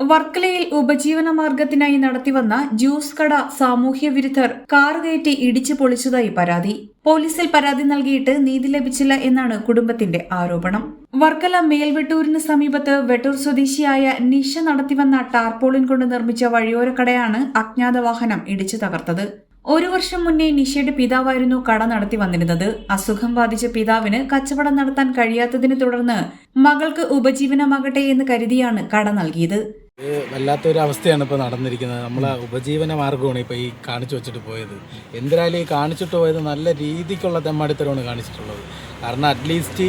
വർക്കലയിൽ ഉപജീവന മാർഗത്തിനായി നടത്തിവന്ന ജ്യൂസ് കട സാമൂഹ്യ വിരുദ്ധർ കാർ കയറ്റി ഇടിച്ചു പൊളിച്ചതായി പരാതി. പോലീസിൽ പരാതി നൽകിയിട്ട് നീതി ലഭിച്ചില്ല എന്നാണ് കുടുംബത്തിന്റെ ആരോപണം. വർക്കല മേൽവെട്ടൂരിന് സമീപത്ത് വെട്ടൂർ സ്വദേശിയായ നിഷ നടത്തിവന്ന ടാർപോളിൻ കൊണ്ട് നിർമ്മിച്ച വഴിയോര കടയാണ് അജ്ഞാത വാഹനം ഇടിച്ചു തകർത്തത്. ഒരു വർഷം മുന്നേ നിഷയുടെ പിതാവായിരുന്നു കട നടത്തി വന്നിരുന്നത്. അസുഖം ബാധിച്ച പിതാവിന് കച്ചവടം നടത്താൻ കഴിയാത്തതിനെ തുടർന്ന് മകൾക്ക് ഉപജീവനമാകട്ടെ എന്ന് കരുതിയാണ് കട നൽകിയത്. ഇത് വല്ലാത്തൊരു അവസ്ഥയാണ് ഇപ്പോൾ നടന്നിരിക്കുന്നത്. നമ്മളെ ഉപജീവന മാർഗമാണ് ഇപ്പോൾ ഈ കാണിച്ചു വെച്ചിട്ട് പോയത്. എന്തിനായാലും ഈ കാണിച്ചിട്ട് പോയത് നല്ല രീതിക്കുള്ള തെമ്മാടിത്തരമാണ് കാണിച്ചിട്ടുള്ളത്. കാരണം അറ്റ്ലീസ്റ്റ്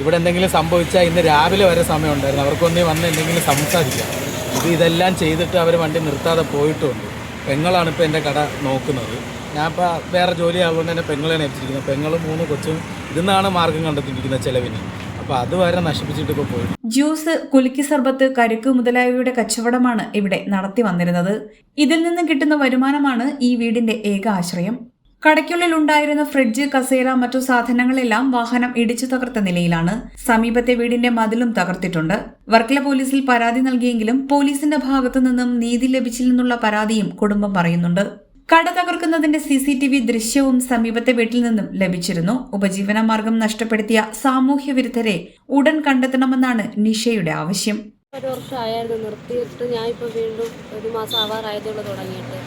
ഇവിടെ എന്തെങ്കിലും സംഭവിച്ചാൽ ഇന്ന് രാവിലെ വരെ സമയമുണ്ടായിരുന്നു. അവർക്കൊന്നേ വന്ന് എന്തെങ്കിലും സംസാരിക്കാം. ഇത് ഇതെല്ലാം ചെയ്തിട്ട് അവർ വണ്ടി നിർത്താതെ പോയിട്ടുണ്ട്. പെങ്ങളാണ് ഇപ്പോൾ എന്റെ കട നോക്കുന്നത്. ഞാൻ ഇപ്പോൾ വേറെ ജോലി ആയതുകൊണ്ട് തന്നെ പെങ്ങളെയാണ് ഏൽപ്പിച്ചിരിക്കുന്നത്. പെങ്ങളും മൂന്ന് കൊച്ചും ഇതിന്നാണ് മാർഗം കണ്ടെത്തിയിരിക്കുന്നത് ചിലവിന്. നശിപ്പിച്ചിട്ട് പോയി. ജ്യൂസ് കുലുക്കി സർബത്ത് കരുക്ക് മുതലായവയുടെ കച്ചവടമാണ് ഇവിടെ നടത്തി വന്നിരുന്നത്. ഇതിൽ നിന്നും കിട്ടുന്ന വരുമാനമാണ് ഈ വീടിന്റെ ഏക ആശ്രയം. കടയ്ക്കുള്ളിൽ ഉണ്ടായിരുന്ന ഫ്രിഡ്ജ് കസേര മറ്റു സാധനങ്ങളെല്ലാം വാഹനം ഇടിച്ചു തകർത്ത നിലയിലാണ്. സമീപത്തെ വീടിന്റെ മതിലും തകർത്തിട്ടുണ്ട്. വർക്കല പോലീസിൽ പരാതി നൽകിയെങ്കിലും പോലീസിന്റെ ഭാഗത്തു നിന്നും നീതി ലഭിച്ചില്ലെന്നുള്ള പരാതിയും കുടുംബം പറയുന്നുണ്ട്. കട തകർക്കുന്നതിന്റെ സി സി ടി വി ദൃശ്യവും സമീപത്തെ വീട്ടിൽ നിന്നും ലഭിച്ചിരുന്നു. ഉപജീവന മാർഗം നഷ്ടപ്പെടുത്തിയ സാമൂഹ്യ വിരുദ്ധരെ ഉടൻ കണ്ടെത്തണമെന്നാണ് നിഷയുടെ ആവശ്യം. ഒരു വർഷം ആയിരുന്നു നിർത്തിയിട്ട് ഞാൻ ഇപ്പോൾ വീണ്ടും ഒരു മാസം ആവാറായതുള്ളൂ തുടങ്ങിയിട്ട്.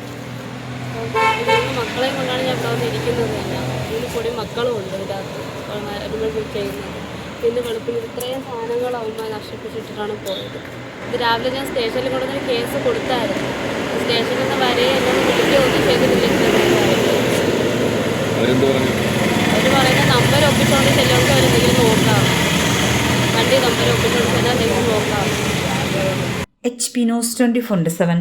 മക്കളെ കൊണ്ടാണ് ഞാൻ ഇവിടെ വന്നിരിക്കുന്നത് തന്നെ. പൊടി മക്കളും ഉണ്ട് ഇതിനകത്ത്. ചെയ്യുന്നത്. പിന്നെ വെളുപ്പിന് ഇത്രയും സാധനങ്ങൾ അവന്മാർ നഷ്ടപ്പെട്ടിട്ടാണ് പോയത്. ഇത് രാവിലെ ഞാൻ സ്റ്റേഷനിൽ കൊണ്ടുവന്നൊരു കേസ് കൊടുത്തായിരുന്നു. സ്റ്റേഷനിൽ നിന്ന് വരെ എന്നെ വിളിക്കുകയൊന്നും ചെയ്തിട്ടില്ല അവരെന്ത് പറഞ്ഞു? അവർ പറയുന്ന നമ്പർ ഒപ്പിച്ചുകൊണ്ട് ചെല്ലുമ്പോൾ അവരെന്തെങ്കിലും നോക്കാം. വണ്ടി നമ്പർ ഒപ്പിച്ചുകൊണ്ട് ചെന്നാൽ എന്തെങ്കിലും നോക്കാം. H P news twenty four seven